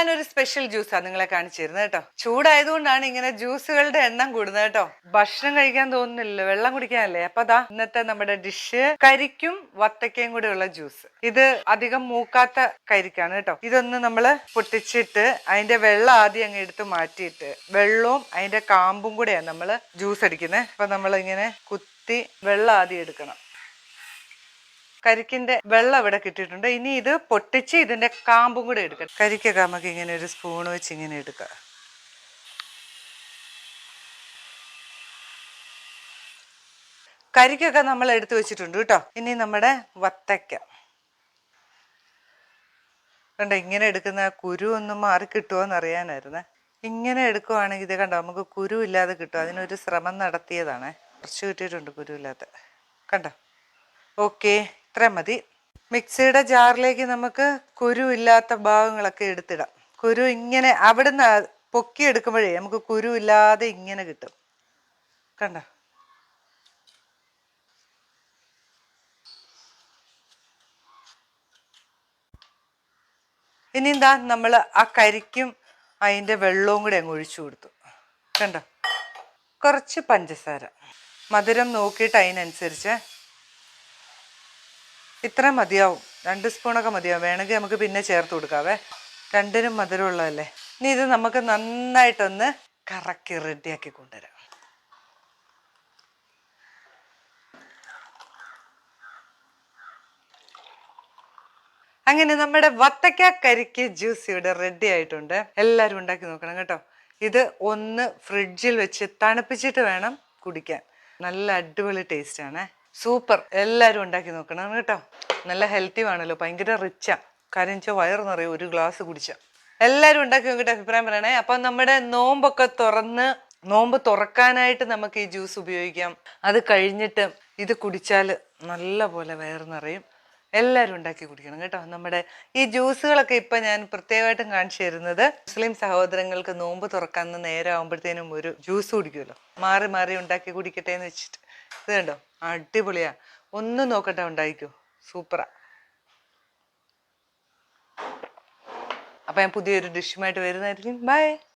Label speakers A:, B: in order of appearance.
A: ഞാനൊരു സ്പെഷ്യൽ ജ്യൂസാണ് നിങ്ങളെ കാണിച്ചിരുന്നത് കേട്ടോ. ചൂടായതുകൊണ്ടാണ് ഇങ്ങനെ ജ്യൂസുകളുടെ എണ്ണം കൂടുന്നത് കേട്ടോ. ഭക്ഷണം കഴിക്കാൻ തോന്നുന്നില്ല വെള്ളം കുടിക്കാനല്ലേ? അപ്പൊ അതാ ഇന്നത്തെ നമ്മുടെ ഡിഷ് കരിക്കും വത്തക്കയും കൂടെ ഉള്ള ജ്യൂസ് ഇത് അധികം മൂക്കാത്ത കരിക്കാണ് കേട്ടോ. ഇതൊന്ന് നമ്മൾ പൊട്ടിച്ചിട്ട് അതിന്റെ വെള്ളം ആദ്യം അങ്ങ് എടുത്ത് മാറ്റിയിട്ട് വെള്ളവും അതിന്റെ കാമ്പും കൂടെയാണ് നമ്മൾ ജ്യൂസ് അടിക്കുന്നത് അപ്പൊ നമ്മൾ ഇങ്ങനെ കുത്തി വെള്ളം ആദ്യം എടുക്കണം. കരിക്കിന്റെ വെള്ളം ഇവിടെ കിട്ടിയിട്ടുണ്ട്. ഇനി ഇത് പൊട്ടിച്ച് ഇതിന്റെ കാമ്പും കൂടെ എടുക്കാം. കരിക്കൊക്കെ നമുക്ക് ഇങ്ങനെ ഒരു സ്പൂൺ വെച്ച് ഇങ്ങനെ എടുക്കാം. കരിക്കൊക്കെ നമ്മൾ എടുത്തു വെച്ചിട്ടുണ്ട് കേട്ടോ. ഇനി നമ്മുടെ വത്തയ്ക്ക. കണ്ടോ ഇങ്ങനെ എടുക്കുന്ന കുരു ഒന്നും മാറി കിട്ടുമോ എന്ന് അറിയാനായിരുന്നേ. ഇങ്ങനെ എടുക്കുവാണെങ്കിൽ ഇത് കണ്ടോ നമുക്ക് കുരു ഇല്ലാതെ കിട്ടും. അതിനൊരു ശ്രമം നടത്തിയതാണേ. കുറച്ച് കിട്ടിയിട്ടുണ്ട് കുരു ഇല്ലാത്ത കണ്ടോ? ഓക്കെ. ഇത്ര മതി. മിക്സിയുടെ ജാറിലേക്ക് നമുക്ക് കുരു ഇല്ലാത്ത ഭാഗങ്ങളൊക്കെ എടുത്തിടാം. കുരു ഇങ്ങനെ അവിടുന്ന് പൊക്കി എടുക്കുമ്പോഴേ നമുക്ക് കുരു ഇല്ലാതെ ഇങ്ങനെ കിട്ടും. കണ്ട? ഇനി എന്താ നമ്മൾ ആ കരിക്കും അതിന്റെ വെള്ളവും കൂടി അങ്ങ് ഒഴിച്ചു കൊടുത്തു. കണ്ടോ? കുറച്ച് പഞ്ചസാര. മധുരം നോക്കിയിട്ട് അതിനനുസരിച്ച് ഇത്ര മതിയാവും. രണ്ട് സ്പൂണൊക്കെ മതിയാവും. വേണമെങ്കിൽ നമുക്ക് പിന്നെ ചേർത്ത് കൊടുക്കാവേ. രണ്ടിനും മധുരമുള്ളതല്ലേ? ഇനി ഇത് നമുക്ക് നന്നായിട്ടൊന്ന് കറക്കി റെഡിയാക്കി കൊണ്ടുവരാം. അങ്ങനെ നമ്മുടെ വത്തക്ക കരിക്ക് ജ്യൂസ് ഇവിടെ റെഡി ആയിട്ടുണ്ട്. എല്ലാവരും ഉണ്ടാക്കി നോക്കണം കേട്ടോ. ഇത് ഒന്ന് ഫ്രിഡ്ജിൽ വെച്ച് തണുപ്പിച്ചിട്ട് വേണം കുടിക്കാൻ. നല്ല അടിപൊളി ടേസ്റ്റ് ആണ്. സൂപ്പർ. എല്ലാവരും ഉണ്ടാക്കി നോക്കണം കേട്ടോ. നല്ല ഹെൽത്തി ആണല്ലോ. ഭയങ്കര റിച്ചാ കാര്യം വെച്ചാൽ വയറ് നിറയെ ഒരു ഗ്ലാസ് കുടിച്ച. എല്ലാവരും ഉണ്ടാക്കി നോക്കിയിട്ട് അഭിപ്രായം പറയണേ. അപ്പം നമ്മുടെ നോമ്പൊക്കെ തുറന്ന് നോമ്പ് തുറക്കാനായിട്ട് നമുക്ക് ഈ ജ്യൂസ് ഉപയോഗിക്കാം. അത് കഴിഞ്ഞിട്ട് ഇത് കുടിച്ചാൽ നല്ല പോലെ വയറ് നിറയും. എല്ലാവരും ഉണ്ടാക്കി കുടിക്കണം കേട്ടോ. നമ്മുടെ ഈ ജ്യൂസുകളൊക്കെ ഇപ്പൊ ഞാൻ പ്രത്യേകമായിട്ടും കാണിച്ചു തരുന്നത് മുസ്ലിം സഹോദരങ്ങൾക്ക് നോമ്പ് തുറക്കാൻ നേരം ആകുമ്പോഴത്തേനും ഒരു ജ്യൂസ് കുടിക്കുമല്ലോ. മാറി മാറി ഉണ്ടാക്കി കുടിക്കട്ടെ എന്ന് വെച്ചിട്ട്. ഇത് കണ്ടോ? അടിപൊളിയാ. ഒന്നും നോക്കട്ടെ ഉണ്ടായിക്കോ. സൂപ്പറാ. അപ്പൊ ഞാൻ പുതിയൊരു ഡിഷുമായിട്ട് വരുന്നതായിരിക്കും. ബൈ